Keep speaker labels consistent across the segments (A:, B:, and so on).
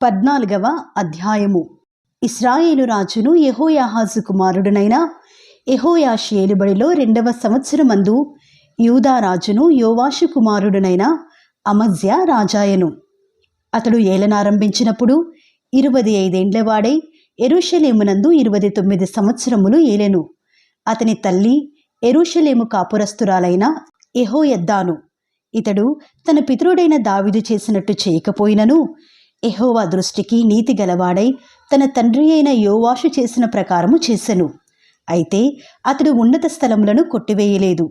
A: పద్నాలుగవ అధ్యాయము. ఇస్రాయేలు రాజును యెహోయాహాజు కుమారుడునైన యెహోయాషి ఏలుబడిలో రెండవ సంవత్సరమందు యూదా రాజును యోవాషు కుమారుడునైన అమజ్య రాజాయను. అతడు ఏలనారంభించినప్పుడు ఇరువది ఐదేండ్లవాడై ఎరుషలేమునందు ఇరవై తొమ్మిది సంవత్సరములు ఏలెను. అతని తల్లి ఎరుషలేము కాపురస్తురాలైన ఎహోయద్దాను ఇతడు తన పితరుడైన దావిదు చేసినట్టు చేయకపోయినను ఎహోవా దృష్టికి నీతి గలవాడై తన తండ్రి అయిన యోవాషు చేసిన ప్రకారము చేసెను. అయితే అతడు ఉన్నత స్థలములను కొట్టివేయలేదు.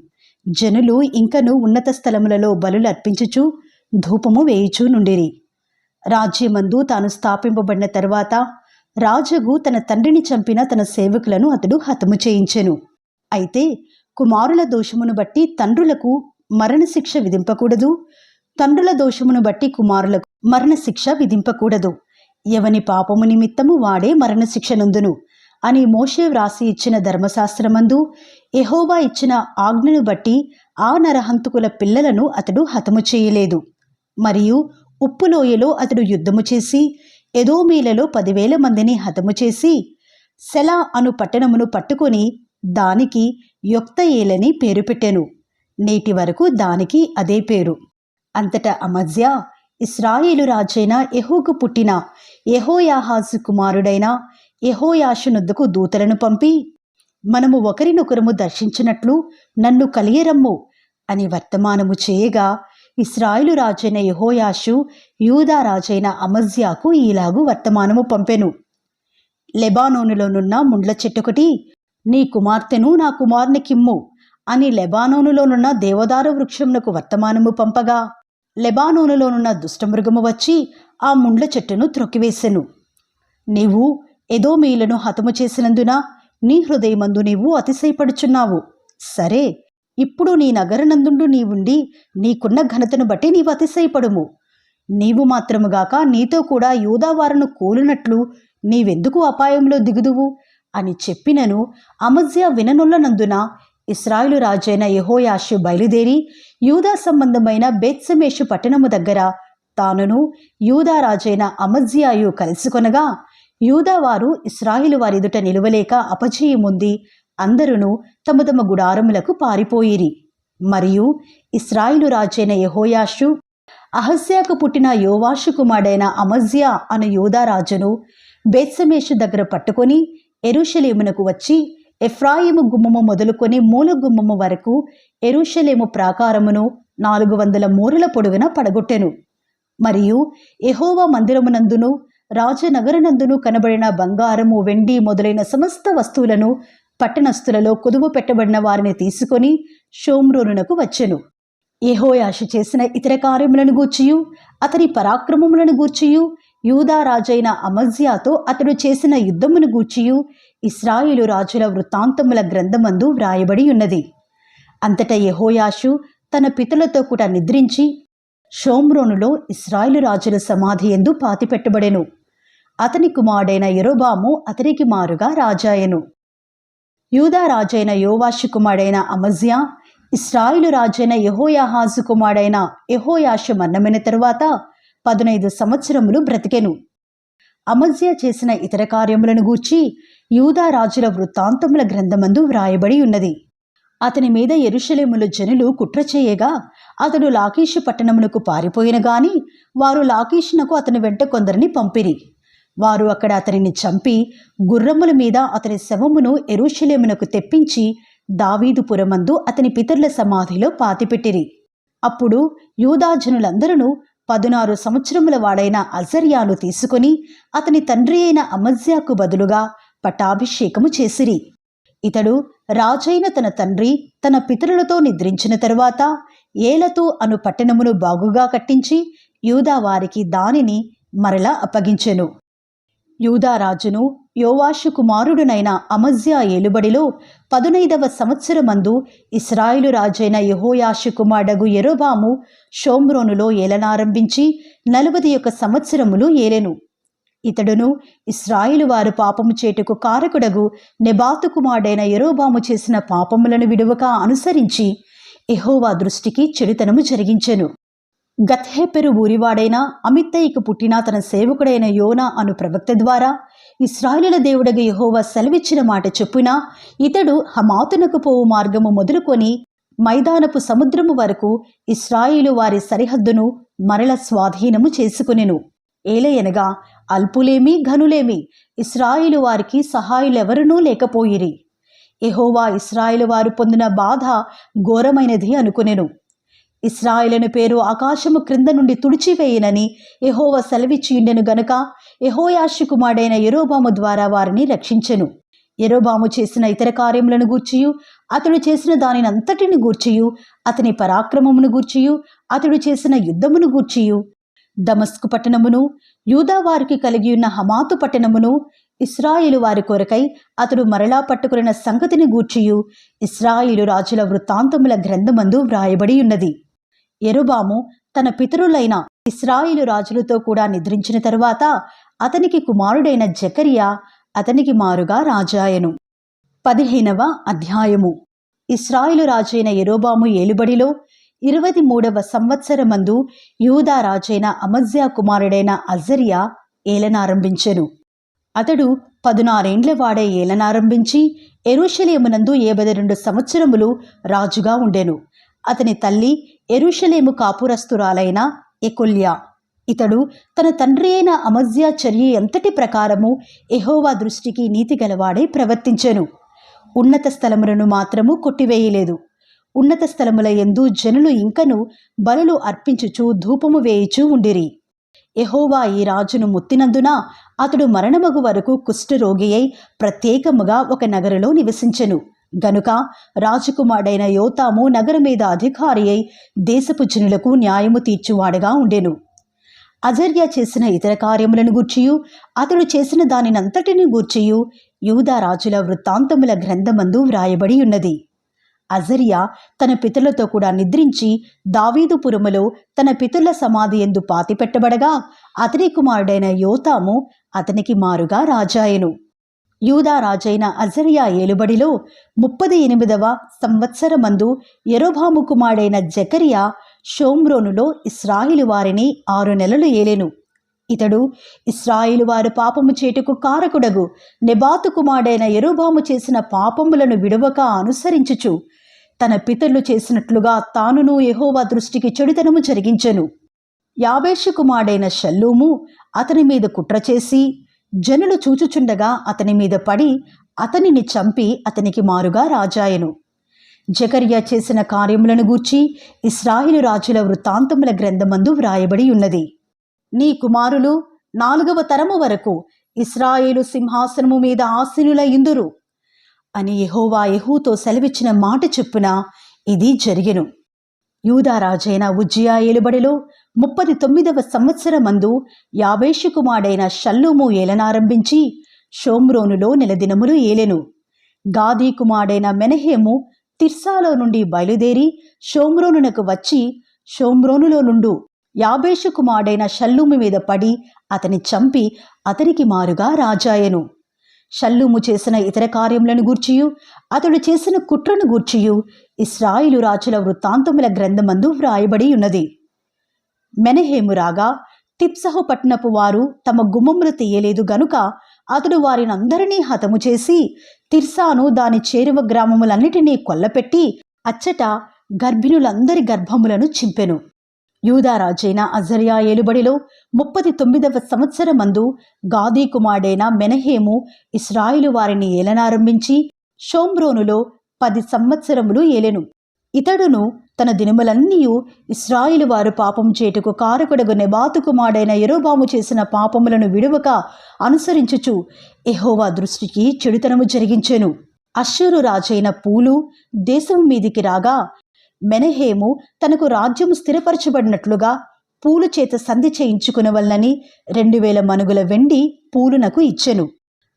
A: జనులు ఇంకను ఉన్నత స్థలములలో బలులు అర్పించుచు ధూపము వేయుచూ నుండిరి. రాజ్యమందు తాను స్థాపింపబడిన తర్వాత రాజుగు తన తండ్రిని చంపిన తన సేవకులను అతడు హతము చేయించెను. అయితే కుమారుల దోషమును బట్టి తండ్రులకు మరణశిక్ష విధింపకూడదు తండ్రుల దోషమును బట్టి కుమారులకు మరణశిక్ష విధింపకూడదు. ఎవని పాపము నిమిత్తము వాడే మరణశిక్ష నందును అని మోషే వ్రాసి ఇచ్చిన ధర్మశాస్త్రమందు ఎహోవా ఇచ్చిన ఆజ్ఞను బట్టి ఆ నరహంతుకుల పిల్లలను అతడు హతము చేయలేదు. మరియు ఉప్పులోయలో అతడు యుద్ధము చేసి ఎదోమీలలో పదివేల మందిని హతము చేసి సెలా అను పట్టణమును పట్టుకొని దానికి యొక్తయేలని పేరు పెట్టెను. నేటి వరకు దానికి అదే పేరు. అంతటా అమజ్య ఇస్రాయేలు రాజైన ఎహోకు పుట్టిన ఎహోయాహాజు కుమారుడైన యెహోయాషునొద్దకు దూతలను పంపి మనము ఒకరినొకరము దర్శించినట్లు నన్ను కలియరమ్ము అని వర్తమానము చేయగా ఇస్రాయిలు రాజైన యహోయాషు యూదా రాజైన అమజ్యాకు ఈలాగు వర్తమానము పంపెను. లెబానోనులోనున్న ముండ్ల చెట్టొకటి నీ కుమార్తెను నా కుమారునికిమ్ము అని లెబానోనులోనున్న దేవదారు వృక్షమునకు వర్తమానము పంపగా లెబానోనులోనున్న దుష్టమృగము వచ్చి ఆ ముండ్ల చెట్టును త్రొక్కివేసెను. నీవు ఎదోమీలను హతము చేసినందున నీ హృదయమందు నీవు అతిశయపడుచున్నావు. సరే ఇప్పుడు నీ నగరనందుండు నీవుండి నీకున్న ఘనతను బట్టి నీవు అతిశయపడుము. నీవు మాత్రముగాక నీతో కూడా యూదావారను కోలినట్లు నీవెందుకు అపాయంలో దిగుదువు? అని చెప్పినను అమజ్య విననుల్లనందున ఇస్రాయిలు రాజైన యహోయాషు బయలుదేరి యూదా సంబంధమైన బెత్సమేషు పట్టణము దగ్గర తానును యూదా రాజైన అమజ్యాయు కలుసుకొనగా యూదావారు ఇస్రాయిలు వారిదుట నిలువలేక అపజయముంది అందరును తమ తమ గుడారములకు పారిపోయిరి. మరియు ఇస్రాయిలు రాజైన యహోయాషు అహస్యాకు పుట్టిన యోవాషు కుమారుడైన అమజ్యా అను యూదా రాజును బేత్సమేషు దగ్గర పట్టుకొని ఎరుషలేమునకు వచ్చి ఎఫ్రాయిము గుమ్మము మొదలుకొని మూల గుమ్మము వరకు ఎరుషలేము ప్రాకారమును నాలుగు వందల మూరల పొడుగున పడగొట్టెను. మరియు ఎహోవా మందిరమునందును రాజనగరనందును కనబడిన బంగారము వెండి మొదలైన సమస్త వస్తువులను పట్టణస్థులలో కుదువు పెట్టబడిన వారిని తీసుకొని షోమ్రోనునకు వచ్చెను. యెహోయాషు చేసిన ఇతర కార్యములను గూర్చియు అతని పరాక్రమములను గూర్చియు యూదా రాజైన అమజ్యాతో అతడు చేసిన యుద్ధమును గూర్చియు ఇస్రాయిలు రాజుల వృత్తాంతముల గ్రంథమందు వ్రాయబడి ఉన్నది. అంతటా యహోయాషు తన పితలతో కూడా నిద్రించి షోమ్రోనులో ఇస్రాయిలు రాజుల సమాధి ఎందు పాతిపెట్టబడెను. అతని కుమారుడైన యెరోబాము అతనికి మారుగా రాజాయను. యూదా రాజైన యోవాషు కుమారుడైన అమజ్యా ఇస్రాయిలు రాజైన యహోయాహాజు కుమారుడైన యహోయాషు మరణమైన తరువాత పదునైదు సంవత్సరములు బ్రతికెను. అమజ్య చేసిన ఇతర కార్యములను గూర్చి యూదా రాజుల వృత్తాంతముల గ్రంథమందు వ్రాయబడి ఉన్నది. అతని మీద ఎరుషలేముల జనులు కుట్ర చేయగా అతడు లాకీషు పట్టణమునకు పారిపోయిన గాని వారు లాకీషునకు అతని వెంట కొందరిని పంపిరి. వారు అక్కడ అతనిని చంపి గుర్రముల మీద అతని శవమును ఎరుషలేమునకు తెప్పించి దావీదుపురమందు అతని పితరుల సమాధిలో పాతిపెట్టిరి. అప్పుడు యూదాజనులందరూ పదునారు సంవత్సరముల వాడైన అజర్యాను తీసుకొని అతని తండ్రి అయిన అమజ్యాకు బదులుగా పట్టాభిషేకము చేసిరి. ఇతడు రాజైన తన తండ్రి తన పితరులతో నిద్రించిన తరువాత ఏలతు అను పట్టణమును బాగుగా కట్టించి యూదా వారికి దానిని మరలా అప్పగించెను. యూదా రాజును యోవాషు కుమారుడునైన అమజ్యా ఏలుబడిలో పదునైదవ సంవత్సరమందు ఇస్రాయిలు రాజైన యహోయాషు కుమారుడగు ఎరోబాము షోమ్రోనులో ఏలనారంభించి నలభై యొక్క సంవత్సరములు ఏలెను. ఇతడును ఇస్రాయిలు వారు పాపము చేటుకు కారకుడగు నెబాతు కుమారుడైన యెరోబాము చేసిన పాపములను విడువక అనుసరించి ఎహోవా దృష్టికి చెడుతనము జరిగించెను. గత్హేపెరు ఊరివాడైన అమిత్తయికి పుట్టిన తన సేవకుడైన యోనా అను ప్రవక్త ద్వారా ఇస్రాయేలుల దేవుడగ యహోవా సెలవిచ్చిన మాట చెప్పున ఇతడు హమాతునకు పోవు మార్గము మొదలుకొని మైదానపు సముద్రము వరకు ఇస్రాయిలు వారి సరిహద్దును మరల స్వాధీనము చేసుకునెను. ఏలయనగా అల్పులేమి ఘనులేమి ఇస్రాయిలు వారికి సహాయులెవరునూ లేకపోయిరి. ఎహోవా ఇస్రాయిలు వారు పొందిన బాధ ఘోరమైనది అనుకునెను. ఇస్రాయేలుని పేరు ఆకాశము క్రింద నుండి తుడిచివేయనని ఎహోవ సెలవిచ్చియుండెను గనుక ఎహోయాషి కుమారుడైన యెరోబాము ద్వారా వారిని రక్షించెను. యెరోబాము చేసిన ఇతర కార్యములను గూర్చియు అతడు చేసిన దానినంతటిని గూర్చియు అతని పరాక్రమమును గూర్చియు అతడు చేసిన యుద్ధమును గూర్చియు. దమస్కు పట్టణమును యూదా వారికి కలిగి ఉన్న హమాతు పట్టణమును ఇస్రాయిలు వారి కొరకై అతడు మరలా పట్టుకున్న సంగతిని గూర్చియు ఇస్రాయిలు రాజుల వృత్తాంతముల గ్రంథమందు వ్రాయబడి ఉన్నది ఎరుబాము తన పితరులైన ఇస్రాయిలు రాజులతో కూడా నిద్రించిన తరువాత అతనికి కుమారుడైన జకరియా అతనికి మారుగా రాజాయను. పదిహేనవ అధ్యాయము. ఇస్రాయిలు రాజైన ఎరోబాము ఏలుబడిలో ఇరవై మూడవ సంవత్సరమందు యూదా రాజైన అమజ్యా కుమారుడైన అజరియా ఏలనారంభించెను. అతడు పదునారేండ్ల వాడే ఏలనారంభించి ఎరుషలేమునందు ఏబై రెండు సంవత్సరములు రాజుగా ఉండెను. అతని తల్లి ఎరుషలేము కాపురస్తురాలైన ఎకొల్యా. ఇతడు తన తండ్రి అయిన అమజ్యా చర్య ఎంతటి ప్రకారము ఎహోవా దృష్టికి నీతి గలవాడే ప్రవర్తించెను. ఉన్నత స్థలములను మాత్రము కొట్టివేయలేదు. ఉన్నత స్థలముల యందు జనులు ఇంకను బలులు అర్పించుచు ధూపము వేయుచూ ఉండిరి. ఎహోవా ఈ రాజును ముత్తినందున అతడు మరణమగు వరకు కుష్ఠరోగి అయి ప్రత్యేకముగా ఒక నగరులో నివసించెను. గనుక రాజకుమారుడైన యోతాము నగరం మీద అధికారి అయి దేశపు జనులకు న్యాయము తీర్చువాడుగా ఉండెను. అజర్య చేసిన ఇతర కార్యములను గూర్చియు అతడు చేసిన దానినంతటిని గూర్చియు యూదా రాజుల వృత్తాంతముల గ్రంథమందు వ్రాయబడి ఉన్నది. అజరియా తన పితరులతో కూడా నిద్రించి దావీదుపురములో తన పితరుల సమాధి ఎందు పాతిపెట్టబడగా అతని కుమారుడైన యోతాము అతనికి మారుగా రాజాయను. యూదా రాజైన అజరియా ఏలుబడిలో ముప్పది ఎనిమిదవ సంవత్సరమందు ఎరోభాము కుమారుడైన జకరియా షోమ్రోనులో ఇస్రాయిలు వారిని ఆరు నెలలు ఏలెను. ఇతడు ఇస్రాయిలు వారు పాపము చేటుకు కారకుడగు. నెబాతు కుమారుడైన ఎరోబాము చేసిన పాపములను విడవక అనుసరించుచు తన పితరులు చేసినట్లుగా తానును యహోవా దృష్టికి చెడుతనము జరిగించెను. యాబేషు కుమారుడైన షల్లూము అతని మీద కుట్ర చేసి జనులు చూచుచుండగా అతని మీద పడి అతనిని చంపి అతనికి మారుగా రాజాయను. జకర్యా చేసిన కార్యములను గూర్చి ఇస్రాయిలు రాజుల వృత్తాంతముల గ్రంథమందు వ్రాయబడి ఉన్నది. నీ కుమారులు నాలుగవ తరము వరకు ఇస్రాయేలు సింహాసనము మీద ఆసీనుల ఇందురు. అని యహోవా యహూతో సెలవిచ్చిన మాట చెప్పున ఇది జరిగెను. యూదారాజైన ఉజ్జియా ఏలుబడిలో ముప్పది తొమ్మిదవ సంవత్సరమందు యాబేషు కుమారుడైన షల్లూము ఏలనారంభించి షోమ్రోనులో నెలదినములు ఏలెను. గాదీ కుమారుడైన మెనహేము తిర్సాలో నుండి బయలుదేరి షోమ్రోనునకు వచ్చి షోమ్రోనులో నుండు యాబేషు కుమారుడైన షల్లూము మీద పడి అతని చంపి అతనికి మారుగా రాజాయను. షల్లూము చేసిన ఇతర కార్యములను గూర్చియు అతడు చేసిన కుట్రను గూర్చియు ఇస్రాయిలు రాజుల వృత్తాంతముల గ్రంథమందు వ్రాయబడి ఉన్నది. మెనహేము రాగా తిప్సహు పట్టణపు వారు తమ గుమ్మములు తీయలేదు గనుక అతడు వారినందరినీ హతము చేసి తిర్సాను దాని చేరువ గ్రామములన్నిటినీ కొల్లపెట్టి అచ్చట గర్భిణులందరి గర్భములను చింపెను. యూదారాజైన అజర్యా ఏలుబడిలో ముప్పది తొమ్మిదవ సంవత్సరమందు గాదీ కుమారుడైన మెనహేము ఇస్రాయిలు వారిని ఏలనారంభించి షోమ్రోనులో పది సంవత్సరములు ఏలెను. ఇతడును తన దినములన్నీయు ఇస్రాయిలు వారు పాపం చేటుకు కారకుడగు నెబాతు కుమారుడైన ఎరోబాము చేసిన పాపములను విడువక అనుసరించుచు ఎహోవా దృష్టికి చెడుతనము జరిగించెను. అశ్వరు రాజైన పూలు దేశం మీదికి రాగా మెనహేము తనకు రాజ్యము స్థిరపరచబడినట్లుగా పూలు చేత సంధి చేయించుకునవలనని రెండు వేల మనుగుల వెండి పూలునకు ఇచ్చెను.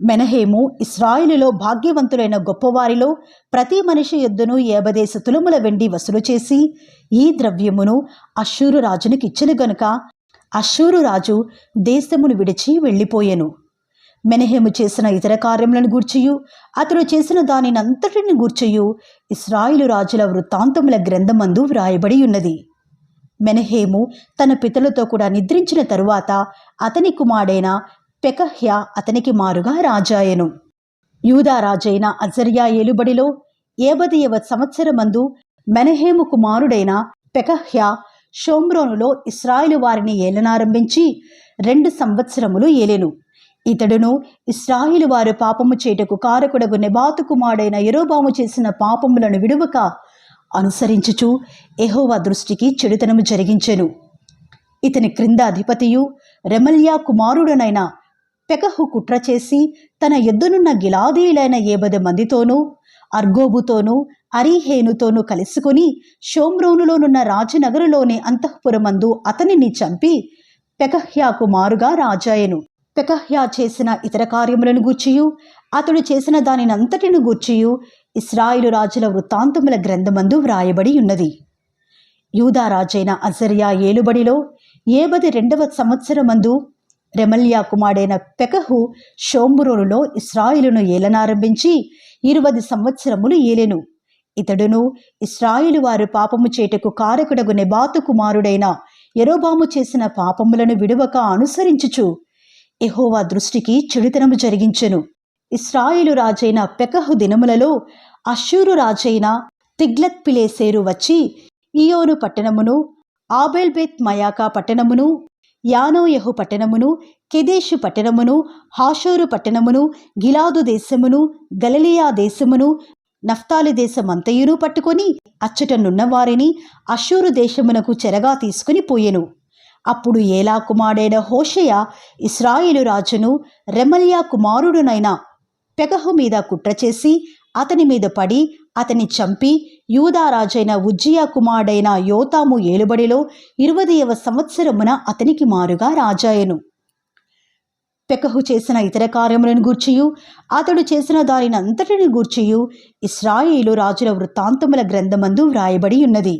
A: మెనహేము ఇస్రాయిలులో భాగ్యవంతులైన గొప్పవారిలో ప్రతి మనిషి యుద్ధను ఏబదేశ తులముల వెండి వసూలు చేసి ఈ ద్రవ్యమును అశ్షూరు రాజునికి ఇచ్చెను గనుక అశ్షూరు రాజు దేశమును విడిచి వెళ్ళిపోయెను. మెనహేము చేసిన ఇతర కార్యములను గూర్చియు అతడు చేసిన దానినంతటిని గూర్చియు ఇస్రాయిలు రాజుల వృత్తాంతముల గ్రంథమందు వ్రాయబడి ఉన్నది మెనహేము తన పితలతో కూడా నిద్రించిన తరువాత అతని కుమారుడైన పెకహ్య అతనికి మారుగా రాజాయెను. యూదా రాజైన అజర్యా ఏలుబడిలో ఏబదియవ సంవత్సరమందు మెనహేము కుమారుడైన పెకహ్య షోమ్రోనులో ఇస్రాయిలు వారిని ఏలనారంభించి రెండు సంవత్సరములు ఏలెను. ఇతడును ఇస్రాయిలు వారు పాపము చేటకు కారకుడగు నెబాతు కుమారుడైన ఎరోబాము చేసిన పాపములను విడువక అనుసరించుచు ఎహోవా దృష్టికి చెడుతనము జరిగించెను. ఇతని క్రింద అధిపతియు రెమల్యా కుమారుడనైన పెకహు కుట్ర చేసి తన ఎద్దునున్న గిలాదీయులైన ఏబది మందితోనూ అర్గోబుతోనూ అరిహేనుతోనూ కలుసుకొని షోమ్రోనులోనున్న రాజనగరులోని అంతఃపురమందు అతనిని చంపి పెకహ్యాకు మారుగా రాజాయెను. పెకహ్యా చేసిన ఇతర కార్యములను గూర్చియు అతడు చేసిన దానినంతటిని గూర్చియు ఇస్రాయిలు రాజుల వృత్తాంతముల గ్రంథమందు వ్రాయబడి ఉన్నది. యూదా రాజైన అజర్యా ఏలుబడిలో ఏబది రెండవ సంవత్సరమందు రెమల్యా కుమారుడైన పెకహు షోంబురోనులో ఇస్రాయిలును ఏలనారంభించి ఇరువది సంవత్సరములు ఏలెను. ఇతడును ఇస్రాయిలు వారు పాపము చేటకు కారకుడగు నెబాతు కుమారుడైన ఎరోబాము చేసిన పాపములను విడువక అనుసరించుచు ఎహోవా దృష్టికి చెడుతనము జరిగించెను. ఇస్రాయిలు రాజైన పెకహు దినములలో అశ్షూరు రాజైన తిగ్లత్ పిలేసేరు వచ్చి ఇయోను పట్టణమును ఆబెల్బెత్ మయాకా పట్టణమును యానోయహు పట్టణమును కెదేషు పట్టణమును హాషోరు పట్టణమును గిలాదు దేశమును గలలియా దేశమును నఫ్తాలి దేశమంతయును పట్టుకొని అచ్చటనున్న వారిని అషూరు దేశమునకు చెరగా తీసుకుని పోయెను. అప్పుడు ఏలా కుమారుడైన హోషయ ఇస్రాయేలు రాజును రెమల్యా కుమారుడునైన పెగహు మీద కుట్ర చేసి అతని మీద పడి అతని చంపి యూదా రాజైన ఉజ్జియా కుమారుడైన యోతాము ఏలుబడిలో ఇరవదయవ సంవత్సరమున అతనికి మారుగా రాజాయెను. పెకహు చేసిన ఇతర కార్యములను గూర్చియు అతడు చేసిన దానిని అంతటిని గూర్చియు ఇస్రాయేలు రాజుల వృత్తాంతముల గ్రంథమందు వ్రాయబడి ఉన్నది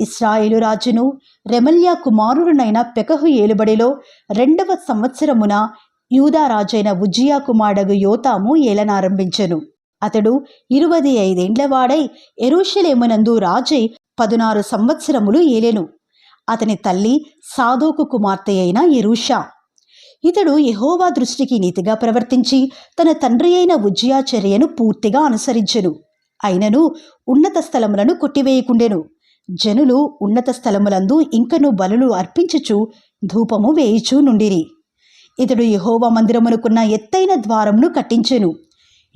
A: ఇస్రాయేలు రాజును రెమల్యా కుమారుడునైన పెకహు ఏలుబడిలో రెండవ సంవత్సరమున యూదా రాజైన ఉజ్జియా కుమారుడు యోతాము ఏలనారంభించెను. అతడు ఇరువది ఐదేండ్ల వాడై ఎరుషలేమునందు రాజై పదునారు సంవత్సరములు ఏలెను. అతని తల్లి సాధోకు కుమార్తె అయిన ఎరుషా ఇతడు యహోవా దృష్టికి నీతిగా ప్రవర్తించి తన తండ్రి అయిన ఉజ్జయాచర్యను పూర్తిగా అనుసరించెను. అయినను ఉన్నత స్థలములను కొట్టివేయకుండెను. జనులు ఉన్నత స్థలములందు ఇంకను బలులు అర్పించుచు ధూపము వేయిచూ నుండిరి. ఇతడు యహోవా మందిరమునుకున్న ఎత్తైన ద్వారమును కట్టించెను.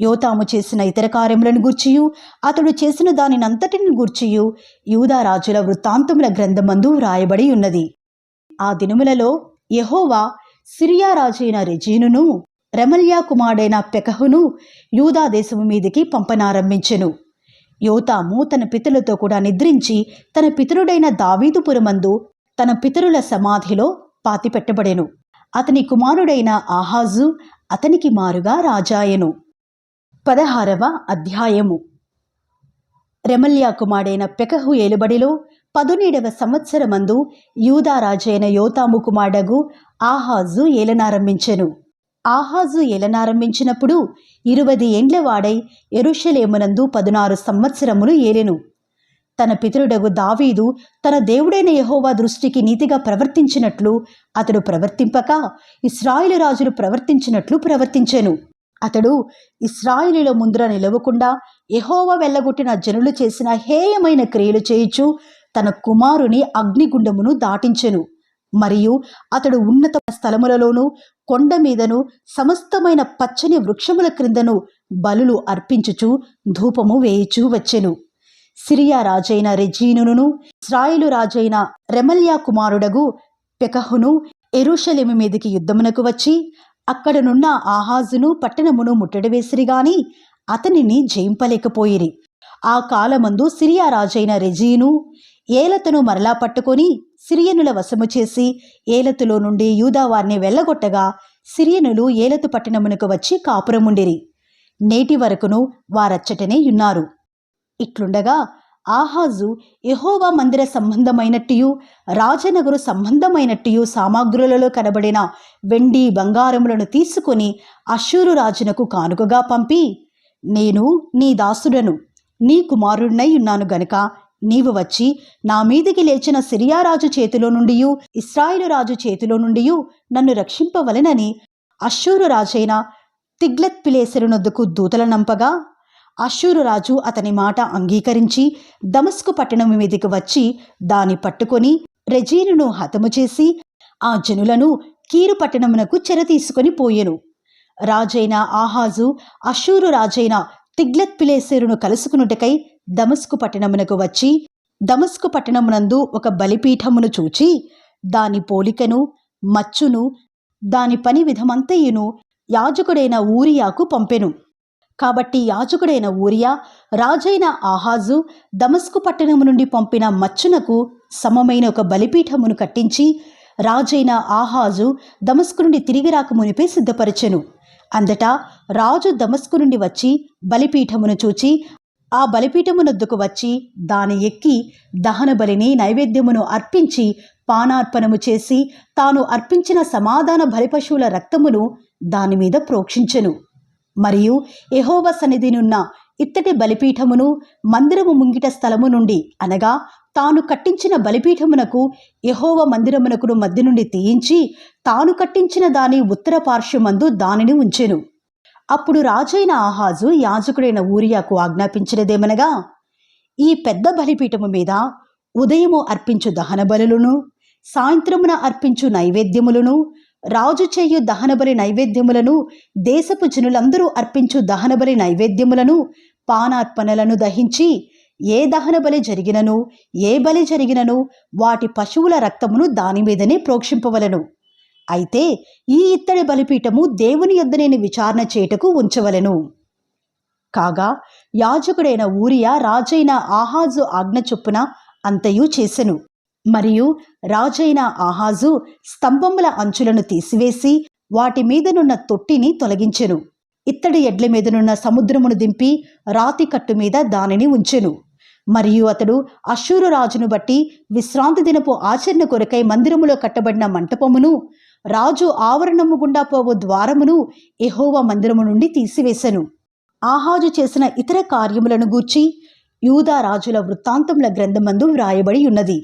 A: యోతాము చేసిన ఇతర కార్యములను గూర్చియు అతడు చేసిన దానినంతటిని గూర్చియు యూదా రాజుల వృత్తాంతముల గ్రంథమందు వ్రాయబడి ఉన్నది. ఆ దినములలో యెహోవా సిరియా రాజైన రెజీనును రెమల్యా కుమారుడైన పెకహును యూదా దేశము మీదికి పంపనారంభించెను. యోతాము తన పితరులతో కూడా నిద్రించి తన పితరుడైన దావీదుపురమందు తన పితరుల సమాధిలో పాతిపెట్టబడెను. అతని కుమారుడైన ఆహాజు అతనికి మారుగా రాజాయెను. పదహారవ అధ్యాయము. రెమల్యా కుమారుడైన పెకహు ఏలుబడిలో పదునేడవ సంవత్సరమందు యూదా రాజైన యోతాము కుమారుడగు ఆహాజు ఏలనారంభించెను. ఆహాజు ఏలనారంభించినప్పుడు ఇరువది ఏండ్లవాడై ఎరుషలేమునందు పదునారు సంవత్సరములు ఏలెను. తన పితరుడగు దావీదు తన దేవుడైన యహోవా దృష్టికి నీతిగా ప్రవర్తించినట్లు అతడు ప్రవర్తింపక ఇస్రాయిలు రాజులు ప్రవర్తించినట్లు ప్రవర్తించెను. అతడు ఇస్రాయిలీల ముందర నిలవకుండా ఎహోవ వెళ్ళగొట్టిన జనులు చేసిన హేయమైన క్రియలు చేయుచు తన కుమారుని అగ్నిగుండమును దాటించెను. మరియు అతడు ఉన్నత స్థలములలోనూ కొండ మీదను సమస్తమైన పచ్చని వృక్షముల క్రిందను బలులు అర్పించుచు ధూపము వేయుచూ వచ్చెను. సిరియా రాజైన రెజీనును ఇస్రాయిలు రాజైన రెమల్యా కుమారుడగు పెకహును ఎరుషలేమి మీదికి యుద్ధమునకు వచ్చి అక్కడనున్న ఆహాజును పట్టణమును ముట్టడి వేసిరి అతనిని జయింపలేకపోయిరి. ఆ కాలమందు సిరియా రాజైన రెజీను ఏలతను మరలా పట్టుకొని సిరియనుల వశము చేసి ఏలతులో నుండి యూదావారిని వెళ్ళగొట్టగా సిరియనులు ఏలతు పట్టణమునకు వచ్చి కాపురముండిరి. నేటి వరకును వారచ్చటనే ఉన్నారు ఇట్లుండగా ఆహాజు ఎహోవా మందిర సంబంధమైనట్టియు రాజనగరు సంబంధమైనట్టియు సామాగ్రులలో కనబడిన వెండి బంగారములను తీసుకొని అశ్షూరు రాజునకు కానుకగా పంపి నేను నీ దాసుడను నీ కుమారుడినై ఉన్నాను గనుక నీవు వచ్చి నా మీదికి లేచిన సిరియా రాజు చేతిలో నుండి ఇస్రాయిలు రాజు చేతిలో నుండి నన్ను రక్షింపవలెనని అశ్షూరు రాజైన తిగ్లత్ పిలేసెరునొద్దకు దూతల అశ్షూరురాజు రాజు అతని మాట అంగీకరించి దమస్కు పట్టణం మీదికి వచ్చి దాని పట్టుకొని రెజీనును హతము చేసి ఆ జనులను కీరు పట్టణమునకు చెర తీసుకొని పోయెను. రాజైన ఆహాజు అశూరు రాజైన తిగ్లత్ పిలేసేరును కలుసుకునుటకై దమస్కు పట్టణమునకు వచ్చి దమస్కు పట్టణమునందు ఒక బలిపీఠమును చూచి దాని పోలికను మచ్చును దాని పని విధమంతయును యాజకుడైన ఊరియాకు పంపెను. కాబట్టి యాజకుడైన ఊరియా రాజైన ఆహాజు దమస్కు పట్టణము నుండి పంపిన మచ్చునకు సమమైన ఒక బలిపీఠమును కట్టించి రాజైన ఆహాజు దమస్కు నుండి తిరిగి రాక మునిపే సిద్ధపరచెను. అందటా రాజు దమస్కు నుండి వచ్చి బలిపీఠమును చూచి ఆ బలిపీఠమునొద్దుకు వచ్చి దాని ఎక్కి దహన బలిని నైవేద్యమును అర్పించి పానార్పణము చేసి తాను అర్పించిన సమాధాన బలిపశువుల రక్తమును దాని మీద ప్రోక్షించెను. మరియు ఎహోవ సన్నిధినున్న ఇత్తటి బలిపీఠమును మందిరము ముంగిట స్థలము నుండి అనగా తాను కట్టించిన బలిపీఠమునకు యహోవ మందిరమునకును మధ్య నుండి తీయించి తాను కట్టించిన దాని ఉత్తర పార్శ్వమందు దానిని ఉంచెను. అప్పుడు రాజైన ఆహాజు యాజకుడైన ఊరియాకు ఆజ్ఞాపించినదేమనగా ఈ పెద్ద బలిపీఠము మీద ఉదయము అర్పించు దహన బలులను సాయంత్రమున అర్పించు నైవేద్యములను రాజు చేయు దహనబలి నైవేద్యములను దేశపు జనులందరూ అర్పించు దహనబలి నైవేద్యములను పానార్పణలను దహించి ఏ దహన బలి జరిగినను ఏ బలి జరిగినను వాటి పశువుల రక్తమును దాని మీదనే ప్రోక్షింపవలను. అయితే ఈ ఇత్తడి బలిపీఠము దేవుని యొద్దనేని విచారణ చేయుటకు ఉంచవలెను. కాగా యాజకుడైన ఊరియా రాజైన ఆహాజు ఆజ్ఞ చొప్పున అంతయు చేసెను. మరియు రాజైన ఆహాజు స్తంభముల అంచులను తీసివేసి వాటి మీదనున్న తొట్టిని తొలగించెను. ఇత్తడి ఎడ్ల మీదనున్న సముద్రమును దింపి రాతి కట్టు మీద దానిని ఉంచెను. మరియు అతడు అశూరు రాజును బట్టి విశ్రాంతి దినపు ఆచరణ కొరకై మందిరములో కట్టబడిన మంటపమును రాజు ఆవరణము గుండా పోవు ద్వారమును ఎహోవా మందిరము నుండి తీసివేశను ఆహాజు చేసిన ఇతర కార్యములను గూర్చి యూదా రాజుల వృత్తాంతముల గ్రంథమందు వ్రాయబడి ఉన్నది.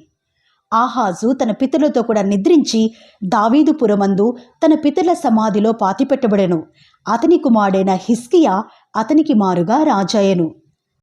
A: ఆహాజు తన పితరులతో కూడా నిద్రించి దావీదుపురమందు తన పితరుల సమాధిలో పాతిపెట్టబడెను. అతని కుమారుడైన హిస్కియా అతనికి మారుగా రాజాయను